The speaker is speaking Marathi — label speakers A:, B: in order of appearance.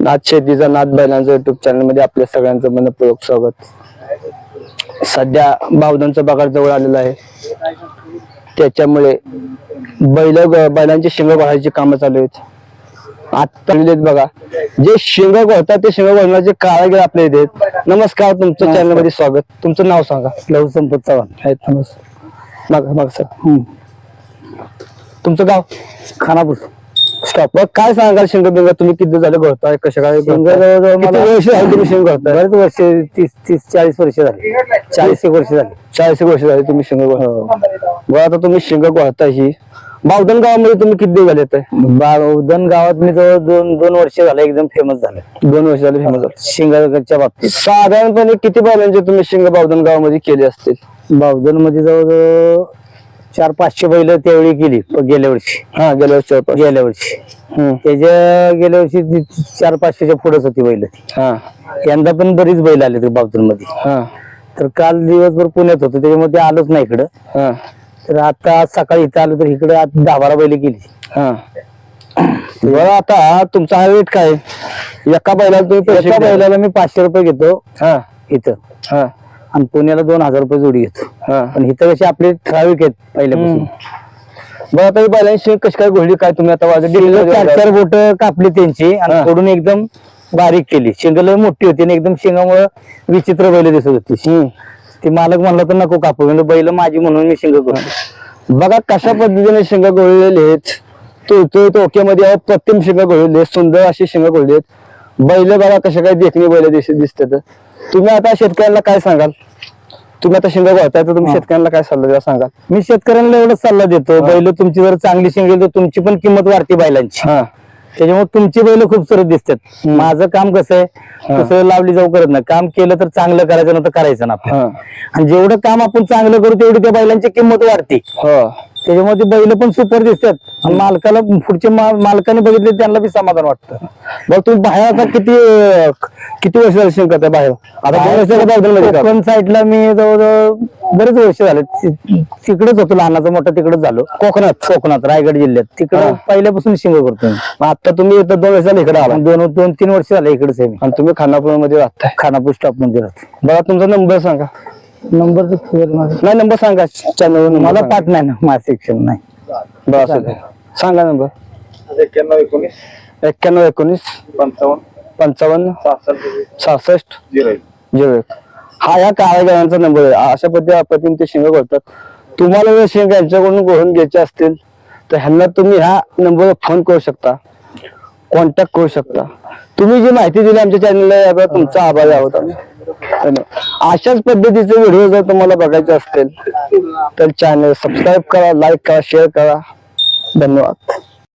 A: नाथ शेतीचा नाथ बैलांचं युट्यूब चॅनलमध्ये आपल्या सगळ्यांचं मनपूर्वक स्वागत. सध्या बावधांचा बगार जवळ आलेला आहे. त्याच्यामुळे बैल बैलांची शिंग वाढायची कामं चालू आहेत. आता बघा. जे शिंग घडतात ते शिंग घडण्याचे कारागीर आपल्या इथे. नमस्कार तुमचं चॅनलमध्ये स्वागत. तुमचं नाव सांगा.
B: लव संपत चव्हाण.
A: आहेत नमस्कार. माग माग सर. तुमचं गाव?
B: खानापूर.
A: स्टॉप मग काय सांगाल शिंग बिंग तुम्ही किती झाले घडताय कशा काय?
B: जवळजवळ
A: किती
B: मला-
A: वर्ष झाली तुम्ही शिंग
B: बरेच वर्ष तीस तीस चाळीस वर्ष झाली. चाळीस एक वर्ष झाली.
A: चाळीस एक वर्ष झाली तुम्ही शिंग बरं आता तुम्ही शिंग घडताय ही. बावधन गावामध्ये तुम्ही किती दिवस झाले ते
B: बाळउदन गावात मी जवळ दोन दोन वर्ष झाले एकदम फेमस झाले.
A: दोन वर्ष झाले फेमस झाले.
B: शिंगाच्या बाबतीत.
A: साधारणपणे किती बैलांचे तुम्ही शिंग बावधन गावामध्ये केले असतील?
B: बावधनमध्ये जवळ चार पाचशे बैल त्यावेळी केली प- गेल्या वर्षी.
A: हा गेल्या वर्षी.
B: गेल्या वर्षी. त्याच्या गेल्या वर्षी ती चार पाचशेच्या पुढेच होती बैल
A: हा.
B: यंदा पण बरीच बैल आले ते मध्ये
A: हा.
B: तर काल दिवसभर पुण्यात होतो त्याच्यामुळे ते आलोच नाही इकडं.
A: हा.
B: तर आता आज सकाळी इथं आलो तर इकडे आज दहा बारा बैल केली
A: हा. बरं आता तुमचा हा रेट काय? एका बैलाला तुम्ही पैसे
B: एका
A: किती-
B: बैलाला मी पाचशे रुपये घेतो.
A: हा.
B: इथं.
A: हा.
B: आणि पुण्याला दोन हजार रुपये जोडी घेतो
A: हा.
B: पण इथं कशी आपले ठराविक आहेत पहिल्यापासून.
A: बरं आता ही कशी काय घोडली काय तुम्ही आता वाजत
B: चार चार बोट कापली त्यांची. आणि फोडून एकदम बारीक केली. शिंगल मोठी होती आणि एकदम शिंगामुळे विचित्र बैल दिसत होती. ती मालक म्हणला तर नको कापू म्हणजे बैल माझी म्हणून मी शिंग करतो
A: बघा कशा पद्धतीने शिंग गोळलेले आहेत. तो तो टोक्यामध्ये प्रतिम शिंग गोळले सुंदर अशी शिंग गोळली आहेत. बैल बघा कशा काय देखणी बैल दिस दिसतात. तुम्ही आता शेतकऱ्यांना काय सांगाल? तुम्ही आता शिंग गोळताय तर तुम्ही. शेतकऱ्यांना काय सल्ला द्या सांगाल?
B: मी शेतकऱ्यांना एवढंच सल्ला देतो बैल तुमची जर चांगली शिंगेल तर तुमची पण किंमत वाढते बैलांची.
A: हा.
B: त्याच्यामुळे तुमची बैल खूप सरस दिसतात. माझं काम कसं आहे तसं लावली जाऊ करत नाही. काम केलं तर चांगलं करायचं ना तर करायचं ना आपण आणि जेवढं काम आपण चांगलं करू तेवढी त्या बैलांची किंमत वाढते. त्याच्यामुळे ते बैल पण सुपर दिसतात. आणि मालकाला पुढचे मालकाने बघितले त्यांना बी समाधान वाटतं.
A: बघ तुम्ही बाहेर आता किती किती वर्ष झाली शिंग करताय बाहेर? आता दोन
B: कोकण साईडला मी जवळजवळ बरेच वर्ष झाले. ति- तिकडेच होतो लहानाचा मोठा तिकडेच झालो. कोकणात? कोकणात रायगड जिल्ह्यात. तिकडे
A: हा.
B: पहिल्यापासून शिंग करतो मी.
A: आता तुम्ही इथं दोन वर्ष झाले इकडे आला
B: आणि दोन दोन तीन वर्ष झाले इकडेच आहे मी.
A: आणि तुम्ही खानापूरमध्ये राहताय.
B: खानापूर स्टॉपमध्ये राहतो.
A: बघा तुमचा नंबर सांगा.
B: नंबर.
A: नाही नंबर सांगा. चॅनल
B: मला पाठ नाही ना माझं शिक्षण नाही.
A: दे. सांगा. नंबर.
C: एक्क्याण्णव एकोणीस.
A: एक्क्याण्णव एकोणीस.
C: पंचावन्न.
A: पंचावन्न.
C: सहासष्ट.
A: सहासष्ट.
C: झिरो एक.
A: झिरो एक. हा या कारागिरांचा नंबर आहे. अशा पद्धती पद्धतीने ते शिंग करतात तुम्हाला जर शिंग यांच्याकडून गोळून घ्यायचे असतील तर ह्यांना तुम्ही ह्या नंबरवर फोन करू शकता. कॉन्टॅक्ट करू शकता. तुम्ही जी माहिती दिली आमच्या चॅनलला याबद्दल तुमचा आभारी आहोत आम्ही. धन्यवाद. अशाच पद्धतीचे व्हिडिओ जर तुम्हाला बघायचे असतील तर चॅनल सबस्क्राईब करा लाईक करा शेअर करा. धन्यवाद.